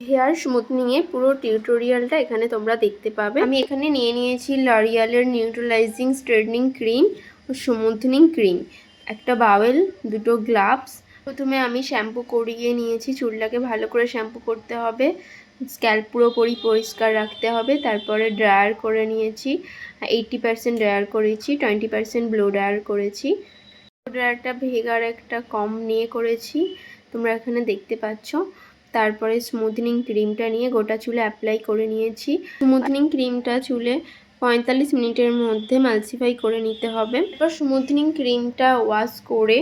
Hair স্মুথনিংয়ের পুরো টিউটোরিয়ালটা এখানে তোমরা দেখতে পাবে। আমি এখানে নিয়ে নিয়েছি লরিয়ালের নিউট্রালাইজিং স্ট্রেটনিং ক্রিম ও স্মুথনিং ক্রিম একটা বাওয়েল, দুটো গ্লাভস। প্রথমে আমি শ্যাম্পু করিয়ে নিয়েছি, চুলটাকে ভালো করে শ্যাম্পু করতে হবে। স্ক্যাল্প পুরোপুরি পরিষ্কার রাখতে হবে। তারপরে ড্রায়ার করে নিয়েছি। এইটটি পার্সেন্ট ড্রায়ার করেছি, টোয়েন্টি পার্সেন্ট ব্লো ড্রায়ার করেছি। ড্রায়ারটা ভেগার একটা কম নিয়ে করেছি। তোমরা এখানে দেখতে পাচ্ছ। তারপরে স্মুথনিং ক্রিমটা নিয়ে গোটা চুলে অ্যাপ্লাই করে নিয়েছি। স্মুথনিং ক্রিমটা চুলে পঁয়তাল্লিশ মিনিটের মধ্যে মালসিফাই করে নিতে হবে। এরপর স্মুথনিং ক্রিমটা ওয়াশ করে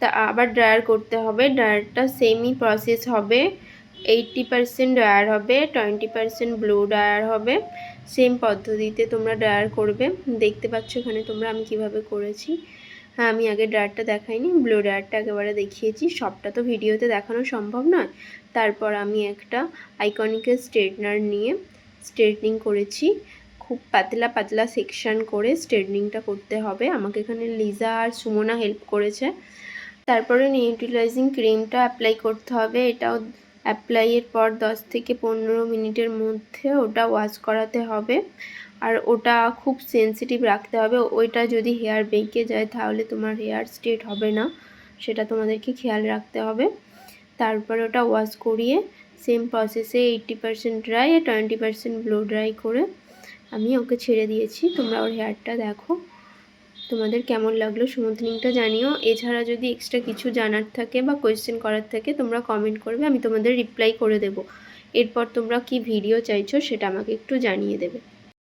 তা আবার ড্রায়ার করতে হবে। ড্রায়ারটা সেমই প্রসেস হবে। এইটটি পারসেন্ট ড্রায়ার হবে টোয়েন্টি পারসেন্ট ব্লো ড্রায়ার হবে। সেম পদ্ধতিতে তোমরা ড্রায়ার করবে। দেখতে পাচ্ছ এখানে তোমরা আমি কীভাবে করেছি। হ্যাঁ আমি আগে ড্রায়ারটা দেখাইনি ব্লু ড্রায়ারটা একেবারে দেখিয়েছি। সবটা তো ভিডিওতে দেখানো সম্ভব নয়। তারপর আমি একটা আইকনিকের স্ট্রেটনার নিয়ে স্ট্রেটনিং করেছি। খুব পাতলা পাতলা সেকশন করে স্ট্রেটনিংটা করতে হবে। আমাকে এখানে লিজা আর সুমনা হেল্প করেছে। তারপরে নিউট্রিলাইজিং ক্রিমটা অ্যাপ্লাই করতে হবে। এটাও অ্যাপ্লাইয়ের পর দশ থেকে পনেরো মিনিটের মধ্যে ওটা ওয়াশ করাতে হবে। আর ওটা খুব সেন্সিটিভ রাখতে হবে। ওইটা যদি হেয়ার বেঁকে যায় তাহলে তোমার হেয়ার স্ট্রেট হবে না। সেটা তোমাদেরকে খেয়াল রাখতে হবে। তারপরে ওটা ওয়াশ করিয়ে সেম প্রসেসে এইটটি পারসেন্ট ড্রাই আর টোয়েন্টি পারসেন্ট ব্লো ড্রাই করে আমি ওকে ছেড়ে দিয়েছি। তোমরা ওর হেয়ারটা দেখো। তোমাদের কেমন লাগল সমুদ্রিংটা জানিও। এছাড়া যদি এক্সট্রা কিছু জানার থাকে বা কোয়েশ্চেন করার থাকে, তোমরা কমেন্ট করবে, আমি তোমাদের রিপ্লাই করে দেবো। এরপর তোমরা কি ভিডিও চাইছো সেটা আমাকে একটু জানিয়ে দেবে।